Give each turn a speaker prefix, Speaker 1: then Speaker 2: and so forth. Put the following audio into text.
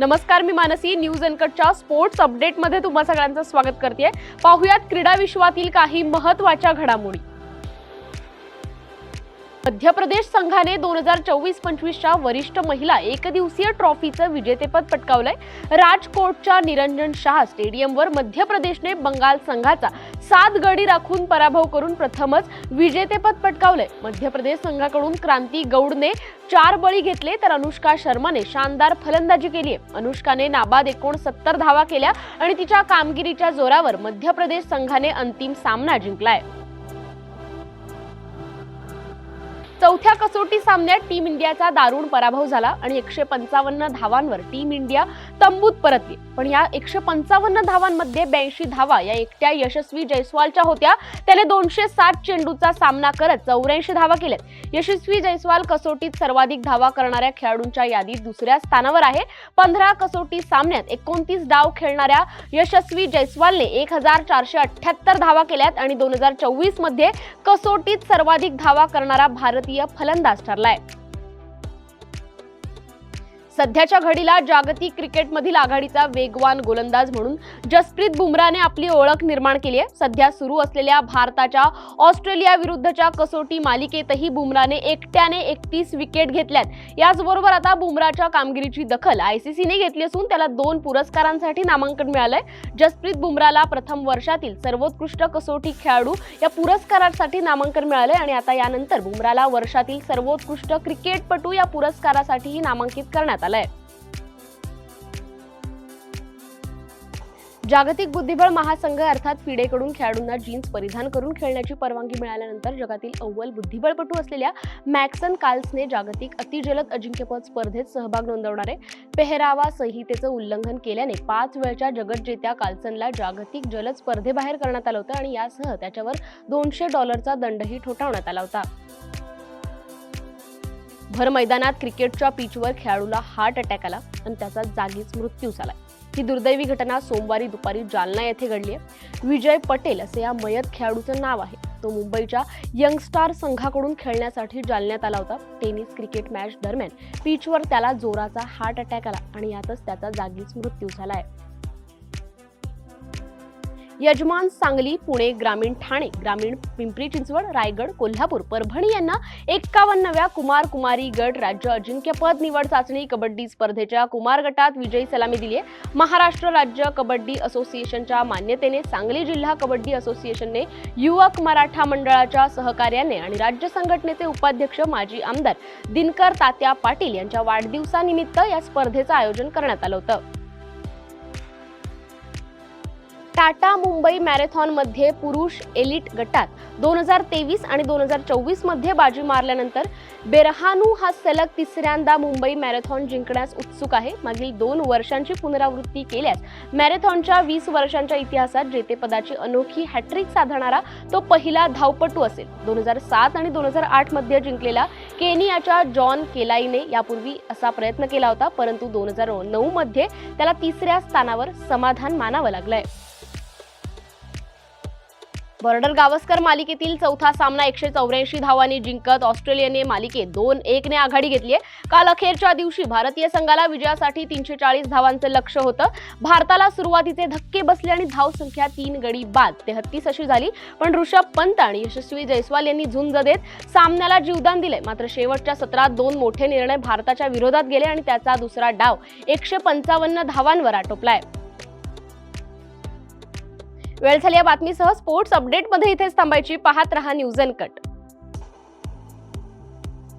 Speaker 1: नमस्कार मी मानसी न्यूज अनकटच्या स्पोर्ट्स अपडेटमध्ये तुम्हा सगळ्यांचं स्वागत करते पाहुयात क्रीडा विश्वातील काही महत्त्वाच्या घडामोडी. मध्य प्रदेश संघाने दोन हजार चोवीस पंचवीसच्या वरिष्ठ महिला एकदिवसीय ट्रॉफीचं विजेतेपद पटकावलंय. राजकोटच्या निरंजन शाह स्टेडियमवर मध्य प्रदेशने बंगाल संघाचा सात गडी राखून पराभव करून प्रथमच विजेतेपद पटकावलंय. मध्य प्रदेश संघाकडून क्रांती गौडने चार बळी घेतले तर अनुष्का शर्माने शानदार फलंदाजी केली आहे अनुष्काने नाबाद एकोणसत्तर धावा केल्या आणि तिच्या कामगिरीच्या जोरावर मध्य प्रदेश संघाने अंतिम सामना जिंकलाय. चौथ्या कसोटी सामन्यात टीम इंडियाचा दारुण पराभव झाला आणि एकशे पंचावन्न धावांवर टीम इंडिया तंबूत परतली. पण या एकशे पंचावन्न धावांमध्ये ब्याऐंशी धावा या एकट्या यशस्वी जयस्वालच्या होत्या. त्याने दोनशे सात चेंडूचा सामना करत चौऱ्याऐंशी धावा केल्यात. यशस्वी जयस्वाल कसोटीत सर्वाधिक धावा करणाऱ्या खेळाडूंच्या यादीत दुसऱ्या स्थानावर आहे. पंधरा कसोटी सामन्यात एकोणतीस डाव खेळणाऱ्या यशस्वी जयस्वालने एक हजार चारशे अठ्ठ्याहत्तर धावा केल्यात आणि दोन हजार चोवीसमध्ये कसोटीत सर्वाधिक धावा करणारा भारतीय फलंदाज ठरलाय. सध्याच्या घडीला जागतिक क्रिकेटमधील आघाडीचा वेगवान गोलंदाज म्हणून जसप्रीत बुमराने आपली ओळख निर्माण केली आहे. सध्या सुरू असलेल्या भारताच्या ऑस्ट्रेलिया विरुद्धच्या कसोटी मालिकेतही बुमराने एकट्याने एकतीस विकेट घेतल्यात. याचबरोबर आता बुमराच्या कामगिरीची दखल आयसीसीने घेतली असून त्याला दोन पुरस्कारांसाठी नामांकन मिळालंय. जसप्रीत बुमराला प्रथम वर्षातील सर्वोत्कृष्ट कसोटी खेळाडू या पुरस्कारासाठी नामांकन मिळालंय आणि आता यानंतर बुमराला वर्षातील सर्वोत्कृष्ट क्रिकेटपटू या पुरस्कारासाठीही नामांकित करण्यात आलंय जागतिक बुद्धिबळ महासंघ अर्थात फिडेकडून खेळाडूंना जीन्स परिधान करून खेळण्याची परवानगी मिळाल्यानंतर जगातील अव्वल बुद्धिबळपटू असलेल्या मॅक्सन कार्ल्सने जागतिक अतिजलद अजिंक्यपद स्पर्धेत सहभाग नोंदवणारे पेहरावा संहितेचं उल्लंघन केल्याने पाच वेळच्या जगज्जेत्या काल्सनला जागतिक जलद स्पर्धेबाहेर करण्यात आलं होतं आणि यासह त्याच्यावर दोनशे डॉलरचा दंडही ठोठावण्यात आला होता. भर मैदानात क्रिकेटच्या पिचवर खेळाडूला हार्ट अटॅक आला आणि त्याचा जागीच मृत्यू झाला. ही दुर्दैवी घटना सोमवारी दुपारी जालना येथे घडली आहे. विजय पटेल असे या मयत खेळाडूचं नाव आहे. तो मुंबईच्या यंगस्टार संघाकडून खेळण्यासाठी जालन्यात आला होता. टेनिस क्रिकेट मॅच दरम्यान पिचवर त्याला जोराचा हार्ट अटॅक आला आणि यातच त्याचा जागीच मृत्यू झाला आहे. यजमान सांगली पुणे ग्रामीण ठाणे ग्रामीण पिंपरी चिंचवड रायगड कोल्हापूर परभणी यांना एक्कावन्नव्या कुमार कुमारी गट राज्य अजिंक्यपद निवड चाचणी कबड्डी स्पर्धेच्या कुमार गटात विजयी सलामी दिली आहे. महाराष्ट्र राज्य कबड्डी असोसिएशनच्या मान्यतेने सांगली जिल्हा कबड्डी असोसिएशनने युवक मराठा मंडळाच्या सहकार्याने आणि राज्य संघटनेचे उपाध्यक्ष माजी आमदार दिनकर तात्या पाटील यांच्या वाढदिवसानिमित्त या स्पर्धेचं आयोजन करण्यात आलं होतं. टाटा मुंबई मॅरेथॉनमध्ये पुरुष एलिट गटात दोन हजार तेवीस आणि दोन हजार चोवीसमध्ये बाजी मारल्यानंतर बेरहानू हा सलग तिसऱ्यांदा मुंबई मॅरेथॉन जिंकण्यास उत्सुक आहे. मागील दोन वर्षांची पुनरावृत्ती केल्यास मॅरेथॉनच्या वीस वर्षांच्या इतिहासात जेतेपदाची अनोखी हॅट्रिक साधणारा तो पहिला धावपटू असेल. दोन हजार सात आणि दोन हजार आठमध्ये जिंकलेला केनियाच्या जॉन केलाईने यापूर्वी असा प्रयत्न केला होता परंतु दोन हजार नऊमध्ये त्याला तिसऱ्या स्थानावर समाधान मानावं लागलं आहे बॉर्डर गावस्कर मालिकेतील चौथा सामना एकशे चौऱ्याऐंशी धावांनी जिंकत ऑस्ट्रेलियाने मालिकेत दोन एकने आघाडी घेतली आहे. काल अखेरच्या दिवशी भारतीय संघाला विजयासाठी तीनशे चाळीस धावांचं लक्ष होतं. भारताला सुरुवातीचे धक्के बसले आणि धावसंख्या तीन गडी बाद. तेहत्तीस अशी झाली. पण ऋषभ पंत आणि यशस्वी जयस्वाल यांनी झुंज देत सामन्याला जीवदान दिले मात्र शेवटच्या सत्रात दोन मोठे निर्णय भारताच्या विरोधात गेले आणि त्याचा दुसरा डाव एकशे पंचावन्न धावांवर आटोपलाय. वेळ झाली या बातमीसह स्पोर्ट्स अपडेटमध्ये इथेच थांबायची. पाहत रहा न्यूज अँड कट